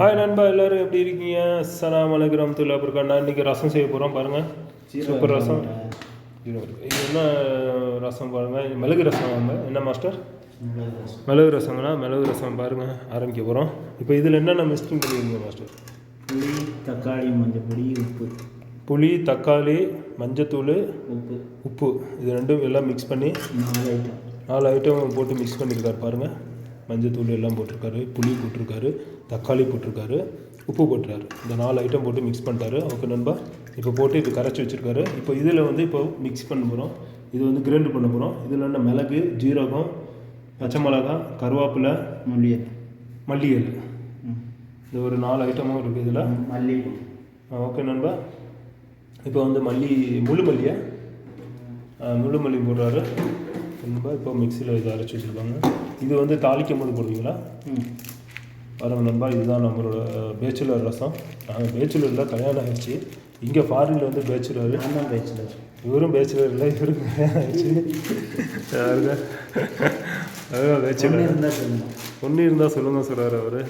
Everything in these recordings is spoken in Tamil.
ஹாய் நண்பா எல்லாரும் எப்படி இருக்கீங்க? அலைக்கும் ரஹ்மத்துல்லாஹி வபரகாத்துஹு. நான் இன்னைக்கு ரசம் செய்ய போகிறோம் பாருங்கள் சூப்பர் ரசம். இது என்ன ரசம் பாருங்கள் மிளகு ரசம் என்ன மாஸ்டர்? மிளகு ரசம்னா மிளகு ரசம் பாருங்கள் ஆரம்பிக்க போகிறோம் இப்போ இதில் என்னென்ன மிஸ்டிங் பண்ணிருக்கீங்க மாஸ்டர்? புளி தக்காளி மஞ்சள் பொடி உப்பு. புளி தக்காளி மஞ்சத்தூள் உப்பு. உப்பு. இது ரெண்டும் எல்லாம் மிக்ஸ் பண்ணி நாலு ஐட்டம் நாலு ஐட்டம் போட்டு மிக்ஸ் பண்ணியிருக்காரு பாருங்கள் மஞ்சத்தூள் எல்லாம் போட்டிருக்காரு புளி போட்டிருக்காரு தக்காளி போட்டிருக்காரு உப்பு போட்டுறாரு. இந்த நாலு ஐட்டம் போட்டு மிக்ஸ் பண்ணிட்டாரு. ஓகே நண்பா இப்போ போட்டு இப்போ கரைச்சி வச்சுருக்காரு. இப்போ இதில் வந்து இப்போ மிக்ஸ் பண்ண போகிறோம் இது வந்து கிரைண்ட் பண்ண போகிறோம் இதில் என்ன மிளகு ஜீரகம் பச்சை மிளகா கருவேப்பிலை மல்லியல் மல்லி இலை இந்த ஒரு நாலு ஐட்டமும் இருக்குது இதில். மல்லி ஓகே நண்பா. இப்போ வந்து மல்லி முழு மல்லியா? முழு மல்லி போடுறாரு. நண்பா இப்போ மிக்சியில் இதை அரைச்சி வச்சுருக்காங்க. இது வந்து தாளிக்கும் போது போடுவீங்களா? ம். பாருங்க நண்பா இதுதான் நம்மளோட பேச்சுலர் ரசம். நாங்கள் பேச்சுலரில் கல்யாணம் ஆயிடுச்சு. இங்கே ஃபாரினில் வந்து பேச்சுலர் நான் தான் பேச்சுலர் இவரும் பேச்சுலர் இல்லை இவரும் கல்யாணம் ஆயிடுச்சு. யாருங்க அதுதான் பேச்சுலர் இருந்தால் சொல்லணும் பொண்ணு இருந்தால் சொல்லுங்க சொல்கிறார் அவர்.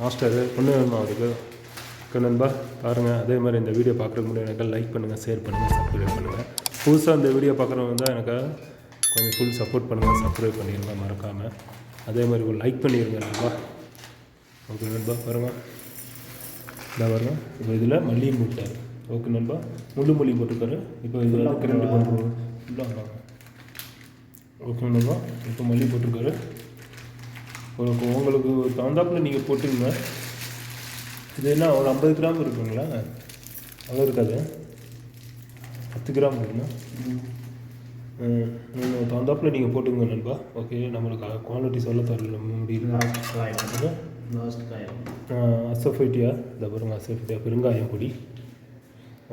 மாஸ்டரு பொண்ணு வேணுமா அவருக்கு? ஓகே நண்பா பாருங்கள் அதே மாதிரி இந்த வீடியோ பார்க்குறதுக்கு முன்னாடி எனக்கு லைக் பண்ணுங்கள் ஷேர் பண்ணுங்கள் சப்ஸ்கிரைப் பண்ணுங்கள் புதுசாக இந்த வீடியோ பார்க்குறவங்க தான் எனக்கு கொஞ்சம் ஃபுல் சப்போர்ட் பண்ணுங்கள் சப்ஸ்கிரைப் பண்ணிடுங்க மறக்காமல் அதே மாதிரி ஒரு லைக் பண்ணிடுங்க நண்பா. ஓகே நண்பா பாருங்கள் இந்த பாருங்க இப்போ இதில் மல்லியும் போட்டார் ஓகே நண்பா. முள்ளு மல்லி போட்டிருக்காரு. இப்போ இதில் வந்து கிரண்டு பண்ணுறோம் ஃபுல்லாக ஓகே நண்பா. இப்போ மல்லி போட்டிருக்காரு. உங்களுக்கு உங்களுக்கு தகுந்தாப்புல நீங்கள் போட்டுங்க. இது என்ன ஒரு ஐம்பது கிராம் இருக்குங்களா? அவ்வளோ இருக்காது. பத்து கிராம் இருக்குண்ணா நீங்கள் தகுந்தாப்புல நீங்கள் போட்டுங்க நண்பா. ஓகே நம்மளுக்கு குவாலிட்டி சொல்ல தரல முடியல அசோஃபைட்டியா? இந்த பாருங்க அசோஃபைட்டியா. பெருங்காயம் பொடி.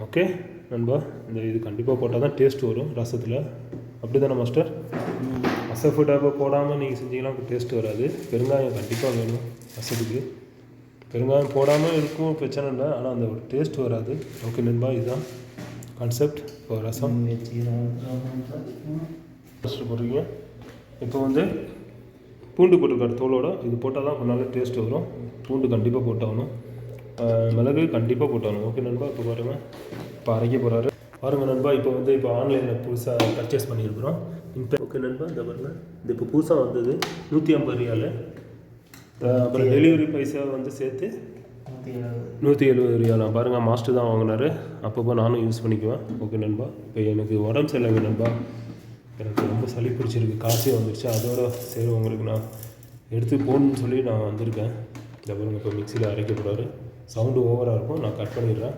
ஓகே நண்பா இந்த இது கண்டிப்பாக போட்டால் தான் டேஸ்ட் வரும் ரசத்தில். அப்படி தானே மாஸ்டர் அசோஃபைட்டாவை போடாமல் நீங்கள் செஞ்சீங்கன்னா டேஸ்ட் வராது. பெருங்காயம் கண்டிப்பாக வேணும் ரசத்துக்கு. பெருங்காயம் போடாமல் இருக்கும் பிரச்சனை இல்லை. ஆனால் அந்த ஒரு டேஸ்ட் வராது. ஓகே நண்பா இதுதான். கான்செப்ட் இப்போ ரசம் ஃபஸ்ட்டு போடுறீங்க. இப்போ வந்து பூண்டு போட்டிருக்காரு தோலோட. இது போட்டால் தான் நல்ல டேஸ்ட் வரும். பூண்டு கண்டிப்பாக போட்டாகணும். மிளகு கண்டிப்பாக போட்டாகணும். ஓகே நண்பா இப்போ பாருங்கள் இப்போ அரைக்க போகிறாரு பாருங்க நண்பா இப்போ வந்து இப்போ ஆன்லைனில் புதுசாக பர்ச்சேஸ் பண்ணியிருக்கிறோம். இப்போ ஓகே நண்பா இந்த பாருங்க. இது இப்போ புதுசாக வந்தது நூற்றி ஐம்பது ரியால். அப்புறம் டெலிவரி பைசா வந்து சேர்த்து நூற்றி இருபது நூற்றி எழுபது ரியாலாம் பாருங்கள் மாஸ்டர் தான் வாங்கினாரு. அப்பப்போ நானும் யூஸ் பண்ணிக்குவேன். ஓகே நண்பா. இப்போ எனக்கு உடம்பு சரியில்லைங்க நண்பா. எனக்கு ரொம்ப சளி பிடிச்சிருக்கு. காசே வந்துருச்சு. அதோட சரி உங்களுக்கு நான் எடுத்து போடணும்னு சொல்லி நான் வந்திருக்கேன். இந்த பாருங்க இப்போ மிக்சியில் அரைக்க போகிறாரு சவுண்டு ஓவராக இருக்கும். நான் கட் பண்ணிடுறேன்.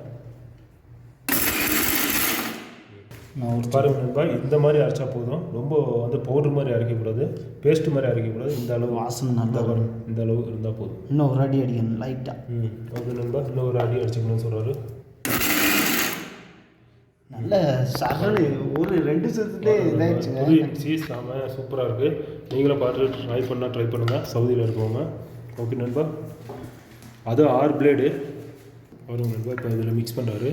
நான் ஒரு பாருங்க நண்பா. இந்த மாதிரி அரைச்சா போதும். ரொம்ப வந்து பவுடர் மாதிரி அரைக்கக்கூடாது பேஸ்ட் மாதிரி அரைக்கக்கூடாது. இந்த அளவு வாசனை நல்லா பாருங்க இந்த அளவு இருந்தால் போதும். இன்னும் ஒரு அடி அடிக்கணும் லைட்டாக ம். ஓகே நண்பா இன்னும் ஒரு அடி அடிச்சுக்கணும்னு சொல்கிறாரு நல்ல சரடு ஒரு ரெண்டு சத்துலேயே இதாகிடுச்சுங்க சீஸ் சாம சூப்பராக இருக்குது நீங்களும் பார்த்து ட்ரை பண்ணால் ட்ரை பண்ணுங்கள் சவுதியில் இருக்கவங்க. ஓகே நண்பா. அது ஆறு பிளேடு வரும் நண்பா இப்போ இதில் மிக்ஸ் பண்ணுறாரு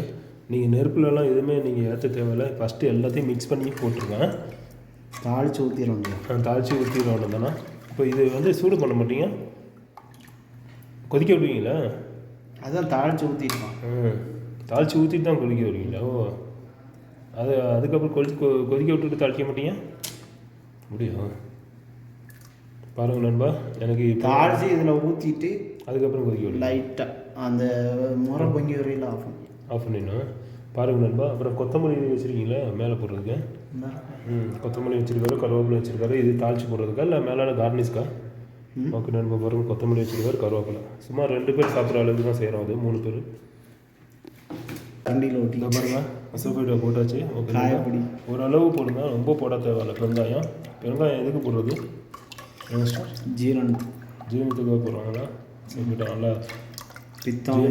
நீங்கள் நெருப்புலலாம் எதுவுமே நீங்கள் ஏற்ற தேவையில்லை. ஃபஸ்ட்டு எல்லாத்தையும் மிக்ஸ் பண்ணி போட்டுருங்க. தாளிச்சு ஊற்றிடணும் தாளித்து ஊற்றிடுவோம் தானே இப்போ இது வந்து சூடு பண்ண மாட்டீங்க? கொதிக்க விடுவீங்களா? அதான் தாளிச்சு ஊற்றிருக்கோம் ம் தாளித்து ஊற்றிட்டு தான் கொதிக்க விடுவீங்களா? ஓ அது அதுக்கப்புறம் கொதி கொதிக்க விட்டுட்டு தாளிக்க மாட்டீங்க? முடியும் பாருங்க நண்பா எனக்கு தாளிச்சு இதில் ஊற்றிட்டு அதுக்கப்புறம் கொதிக்க விடுங்க. லைட்டாக அந்த முறை பொங்கி வரையில் ஆஃப் பண்ணி ஆஃப் பண்ணிடணும். பாருங்க நண்பா. அப்புறம் கொத்தமல்லி வச்சுருக்கீங்களா? மேலே போடுறதுக்கு? ம் கொத்தமல்லி வச்சிருக்காரு கருவேப்பிலை வச்சிருக்காரு. இது தாளிச்சு போடுறதுக்கா? இல்லை மேலே கார்னிஷ்க்கா ஓகே நண்பா பாருங்க. கொத்தமல்லி வச்சிருக்காரு கருவேப்பிலை. சும்மா ரெண்டு பேர் சாப்பிட்ற அளவுக்கு தான் செய்கிறோம் அது மூணு பேர். ஊற்றி இந்த பாருங்க. அசோபைட்டா போட்டாச்சு. ஓகே காயப்பொடி. ஓரளவு போடுங்க. ரொம்ப போட தேவையில்ல. பெருங்காயம் பெருங்காயம் எதுக்கு போடுறது? ஜீரன் ஜீரணத்துக்காக போடுறாங்களா அசோபைட்டா நல்லா பித்தம்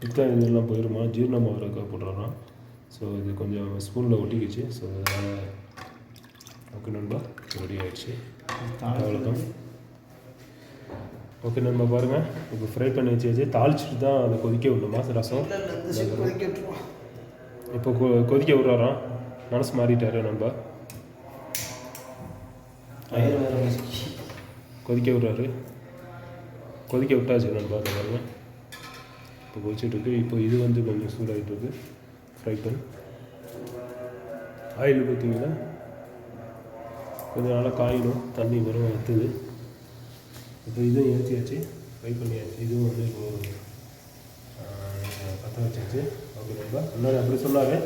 ஜீரணம் இதெல்லாம் போயிருமா ஜீரணம் ஆகிறதுக்காக போடுறாராம் ஸோ இது கொஞ்சம் ஸ்பூனில் ஒட்டிக்கிச்சு. ஸோ அதனால் ஓகே நண்பா ரெடி ஆயிடுச்சு. அவ்வளோதான் ஓகே நண்பா பாருங்கள் இப்போ ஃப்ரை பண்ணி வச்சாச்சு தாளிச்சிட்டு தான் அதை கொதிக்க விடணுமா? ரசம்? இப்போ கொ- கொதிக்க விட்றாராம் மனசு மாறிட்டாரு நண்பா. வேறு கொதிக்க விட்றாரு. கொதிக்க விட்டாச்சு நான் பார்க்க பாருங்க. இப்போ கொதிச்சிட்ருக்கு இப்போ இது வந்து கொஞ்சம் சூடாகிட்டு இருக்கு ஃப்ரை பண்ணி. ஆயில் பார்த்தீங்கன்னா கொஞ்சம் நாளாக காயிடும் தண்ணி வரும் வத்துது. இப்போ இதுவும் ஏற்றியாச்சு ஃப்ரை பண்ணியாச்சு. இதுவும் வந்து இப்போது பற்ற வச்சாச்சு. ஓகே நண்பா. முன்னாடி அப்படி சொன்னாரு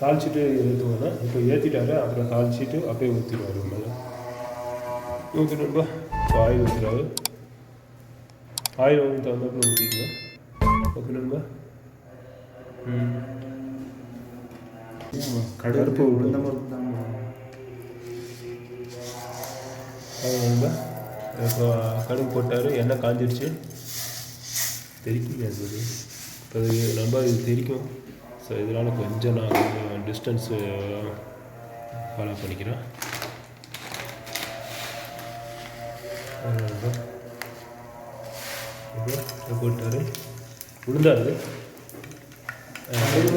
தாளிச்சிட்டு ஏற்றுவாங்க இப்போ ஏற்றிட்டாரு அப்புறம் தாளிச்சிட்டு அப்படியே ஊற்றிடுவார் மேலே ஓகே நண்பா. இப்போ ஆயில் ஊற்றுறாரு ஆயில் வந்து தகுந்தாப்புல ஊற்றிக்கலாம் ஓகே நண்பா ம். கருப்பு இந்த உளுந்து. மாதிரி தான் இப்போ கடுகு போட்டார் எண்ணெய் காஞ்சிடுச்சு தெரிக்கும் அது. இப்போ நண்பா இது தெரிக்கும். ஸோ இதனால் கொஞ்சம் நான் டிஸ்டன்ஸு ஃபாலோ பண்ணிக்கிறேன். இப்போ இதை போட்டார். உளுந்தாரு சரி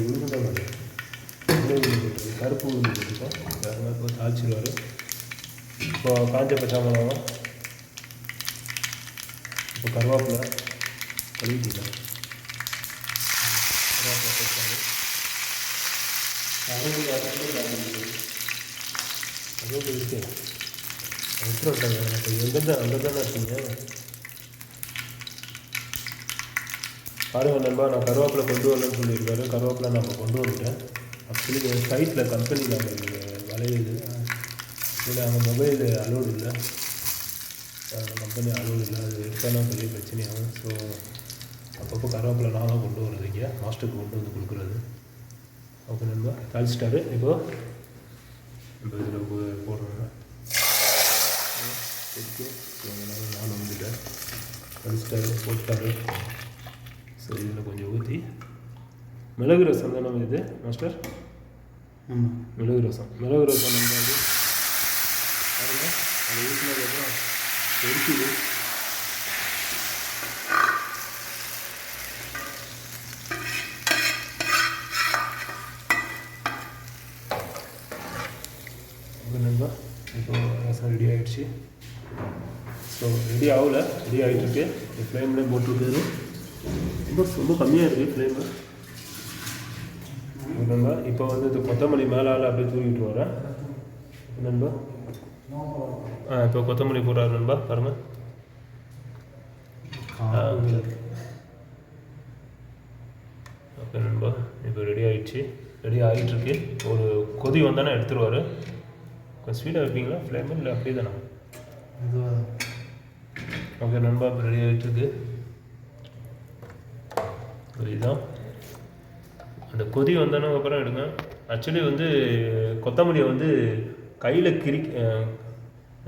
உளுந்து தான் உளுந்து கருப்பு உளுந்து போட்டுருக்கோம் வேறு இப்போ தாளிச்சிடுவார் இப்போ காஞ்ச பச்சை மிளகாய் இப்போ கருவேப்பிலை கழுவிக்கலாம் கருவேப்பிலை போட்டாரு கருவேப்பிலை இருக்கு அங்கே தானே இருக்கீங்க பாருங்க நண்பா நான் கருவேப்பிலை கொண்டு வரலன்னு சொல்லியிருக்காரு. கருவேப்பிலை நான் கொண்டு வந்துட்டேன். ஆக்சுவலி என் சைட்டில் கம்பெனி நாங்கள் வளையுது இதில் அவங்க மொபைல் அலோடு இல்லை. கம்பெனி அலோடு இல்லை. அது எடுத்தாலும் பெரிய பிரச்சனையாகும். ஸோ அப்பப்போ கருவேப்பிலை நான் தான் கொண்டு வர்றது இங்கே. மாஸ்டருக்கு கொண்டு வந்து கொடுக்குறது. ஓகே நண்பா தாளிச்சிட்டாரு. இப்போது இப்போ இதில் போடுறோங்க நானும் வந்துட்டேன். கழிச்சிட்டாரு போட்டுட்டாரு ஸோ இதில் கொஞ்சம் ஊற்றி மிளகு ரசம் தானே இது மாஸ்டர்? ஆமாம் மிளகு ரசம். மிளகு ரசம் நம்ம அது பாருங்க அதை ஊற்றினதுக்கப்புறம் ஓகே நண்பா ரசம் ரெடி ஆகிடுச்சு ஸோ ரெடி ஆகல ரெடி ஆகிட்டுருக்கு ஃப்ளேம்லேயும் போட்டுருக்காரு ரொம்ப ரொம்ப கம்மியாக இருக்குது ஃப்ளேமு நண்பா இப்போ வந்து இது கொத்தமல்லி மேலால் அப்படியே தூக்கிட்டு வரேன் நண்பா. ஆ இப்போ கொத்தமல்லி போடுறாரு நண்பா பாருங்க. ஓகே நண்பா இப்போ ரெடி ஆயிடுச்சு. ரெடி ஆகிட்டுருக்கு ஒரு கொதி வந்தானே எடுத்துருவார். கொஞ்சம் ஸ்வீட்டாக வைப்பீங்களா? ஃப்ளேமு இல்லை அப்படியே தானே? ஓகே நண்பா இப்போ ரெடி ஆகிட்டுருக்கு இதுதான் அந்த கொதி வந்ததுக்கு அப்புறம் எடுங்க. ஆக்சுவலி வந்து கொத்தமல்லியை வந்து கையில் கிரி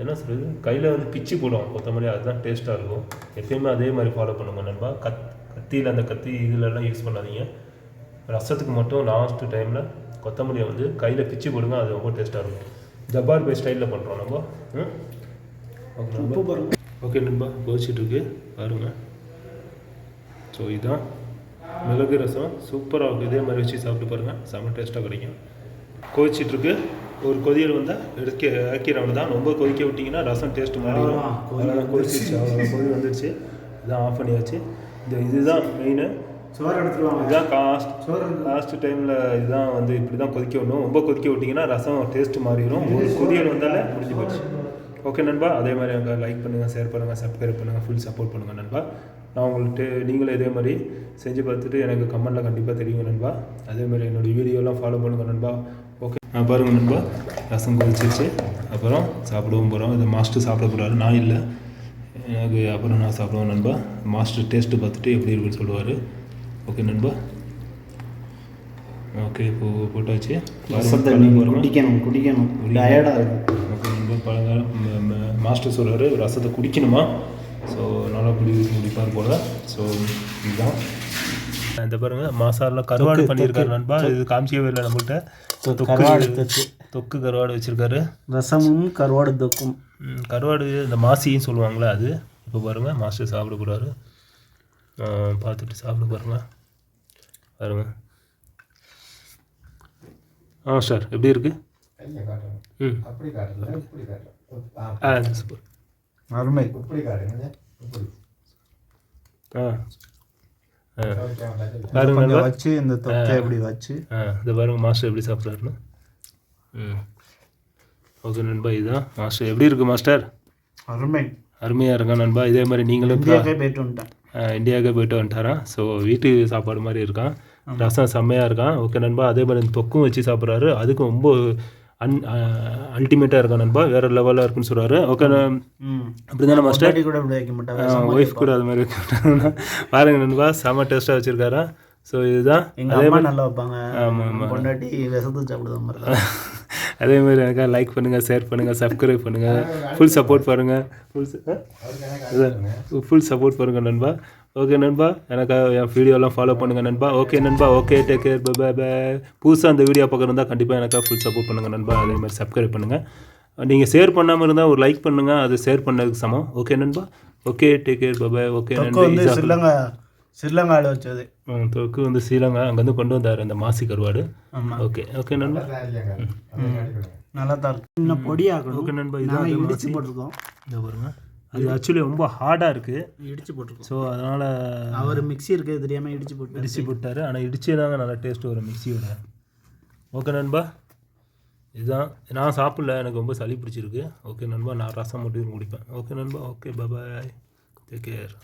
என்ன சொல்கிறது கையில் வந்து பிச்சு போடுவோம் கொத்தமல்லி அதுதான் டேஸ்ட்டாக இருக்கும். எப்பயுமே அதே மாதிரி ஃபாலோ பண்ணுங்க நண்பா. கத் கத்தியில் அந்த கத்தி இதுலலாம் யூஸ் பண்ணாதீங்க. ரசத்துக்கு மட்டும் லாஸ்ட் டைமில் கொத்தமல்லியை வந்து கையில் பிச்சு போடுங்க அது ரொம்ப டேஸ்ட்டாக இருக்கும். ஜப்பார் பை ஸ்டைலில் பண்ணுறோம் நம்ம ஓகே நண்பா. ஓகே நண்பா. கொதிச்சிட்டு இருக்கு. பாருங்க. ஸோ இதுதான் மிளகு ரசம் சூப்பராக இருக்கும் இதே மாதிரி வச்சு சாப்பிட்டு பாருங்கள் செம்ம டேஸ்ட்டாக கிடைக்கும். கொதிச்சிட்டு இருக்கு ஒரு கொதியல் வந்தால் எடுக்க இறக்கிறவங்க தான். ரொம்ப கொதிக்க விட்டிங்கன்னா ரசம் டேஸ்ட் மாறிடும். கொதிச்சிருச்சு. அவ்வளோதான் கொதி வந்துடுச்சு இதான் ஆஃப் பண்ணியாச்சு. இந்த இதுதான் மெயின் சோறு எடுத்துருவாங்க இதுதான் காஸ்ட் சோறு. லாஸ்ட் டைமில் இதுதான் வந்து இப்படி தான் கொதிக்க விடணும். ரொம்ப கொதிக்க விட்டிங்கன்னா ரசம் டேஸ்ட் மாறிடும். ஒரு கொதியல் வந்தாலே முடிஞ்சு போச்சு. ஓகே நண்பா. அதே மாதிரி அங்கே லைக் பண்ணுங்கள் ஷேர் பண்ணுங்கள் சப்ஸ்கிரைப் பண்ணுங்கள் ஃபுல் சப்போர்ட் பண்ணுங்கள் நண்பா. நான் உங்கள்கிட்ட நீங்களும் இதே மாதிரி செஞ்சு பார்த்துட்டு எனக்கு கமெண்ட்டில் கண்டிப்பாக தெரியுங்க நண்பா. அதே மாதிரி என்னோடய வீடியோலாம் ஃபாலோ பண்ணுங்கள் நண்பா. ஓகே நான் பாருங்கள் நண்பா ரசம் கொதிச்சிருச்சு. அப்புறம் சாப்பிடவும் போகிறோம் இதை மாஸ்டர் சாப்பிட போகிறாரு நான் இல்லை. எனக்கு அப்புறம் நான் சாப்பிடுவேன் நண்பா. மாஸ்டர் டேஸ்ட்டு பார்த்துட்டு எப்படி இருக்குன்னு சொல்லுவார். ஓகே நண்பா. ஓகே இப்போ போட்டாச்சு. குடிக்கணும் குடிக்கணும். டயர்டாக இருக்கும் ஓகே நண்பா பழங்காலம் மாஸ்டர் சொல்கிறாரு ரசத்தை குடிக்கணுமா? ஸோ நல்லா குடி குடிப்பார் போல் ஸோ இதுதான். இந்த பாருங்க மசாலா கருவாடு பண்ணியிருக்காரு நண்பா. இது காமிக்கவே இல்லை நம்மள்கிட்ட கருவாடு தொக்கு. கருவாடு வச்சுருக்காரு. ரசமும் கருவாடு தொக்கும். கருவாடு இந்த மாசின்னு சொல்லுவாங்களே அது. இப்போ பாருங்கள் மாஸ்டர் சாப்பிட போகிறாரு பார்த்துட்டு சாப்பிட பாருங்க. பாருங்க. ஆ சார் எப்படி இருக்கு? ம். அப்படி காட்டுறேன் அருமை. வச்சு இந்த தொக்கை இப்படி வச்சு? இதை பாருங்க மாஸ்டர் எப்படி சாப்பிட்றாருன்னு ம். ஓகே நண்பா இதுதான் மாஸ்டர் எப்படி இருக்கு மாஸ்டர்? அருமை. அருமையாக இருக்கா நண்பா? இதே மாதிரி நீங்களும் போயிட்டு வந்துட்டேன். இந்தியாவுக்கு போயிட்டு வந்துட்டாராம் ஸோ வீட்டு சாப்பாடு மாதிரி இருக்கான். ரசம் செம்மையாக இருக்கான். ஓகே நண்பா அதே மாதிரி இந்த தொக்கும் வச்சு சாப்பிட்றாரு. அதுக்கு ரொம்ப அன் அல்டிமேட்டாக இருக்கான் நண்பா. வேறு லெவலில் இருக்குன்னு சொல்கிறாரு ஓகே அப்படி தானே மாஸ்டர் கூட வைக்க மாட்டாங்க ஒய்ஃப் கூட அது மாதிரி வைக்க பாருங்க நண்பா செம்ம டேஸ்ட்டாக வச்சுருக்காரா. ஸோ இதுதான். எங்க அம்மா நல்லா வைப்பாங்க. பொண்டாட்டி விஷத்தை சாப்பிடுத மாதிரி. அதே மாதிரி எனக்கு லைக் பண்ணுங்கள் ஷேர் பண்ணுங்கள் சப்ஸ்கிரைப் பண்ணுங்கள் ஃபுல் சப்போர்ட் பாருங்கள் ஃபுல் ஃபுல் சப்போர்ட் பாருங்கள் நண்பா. ஓகே நண்பா. எனக்கு என் வீடியோலாம் ஃபாலோ பண்ணுங்கள் நண்பா. ஓகே நண்பா. Okay take care bye bye புதுசாக அந்த வீடியோ பார்க்குறதா கண்டிப்பாக எனக்கு ஃபுல் சப்போர்ட் பண்ணுங்கள் நண்பா. அதே மாதிரி சப்ஸ்கிரைப் பண்ணுங்கள் நீங்கள் ஷேர் பண்ணாமல் இருந்தால் ஒரு லைக் பண்ணுங்கள் அது ஷேர் பண்ணதுக்கு சமம். ஓகே நண்பா. Okay take care bye okay நண்பா வந்து ஸ்ரீலங்கா ஸ்ரீலங்காவில் வச்சது. ம், தொக்கு வந்து ஸ்ரீலங்கா அங்கேருந்து கொண்டு வந்தார் அந்த மாசி கருவாடு. ஓகே ஓகே நண்பா. நல்லா தான் இருக்கு. இன்னும் பொடியாக்கணும் ஓகே நண்பா. அது இடிச்சு. போட்டிருக்கோம். இந்த பாருங்க. அது ஆக்சுவலி ரொம்ப ஹார்டாக இருக்குது இடிச்சு போட்டிருக்கோம். ஸோ அதனால் அவர் மிக்ஸி இருக்குது தெரியாம இடிச்சு போட்டு இடிச்சு போட்டார். ஆனால் இடிச்சே தாங்க நல்லா டேஸ்ட் வரும் மிக்சியோட. ஓகே நண்பா. இதுதான் நான் சாப்பிடல. எனக்கு ரொம்ப சளி பிடிச்சிருக்கு. ஓகே நண்பா. நான் ரசம் மட்டும் குடிப்பேன். ஓகே நண்பா. Okay bye take care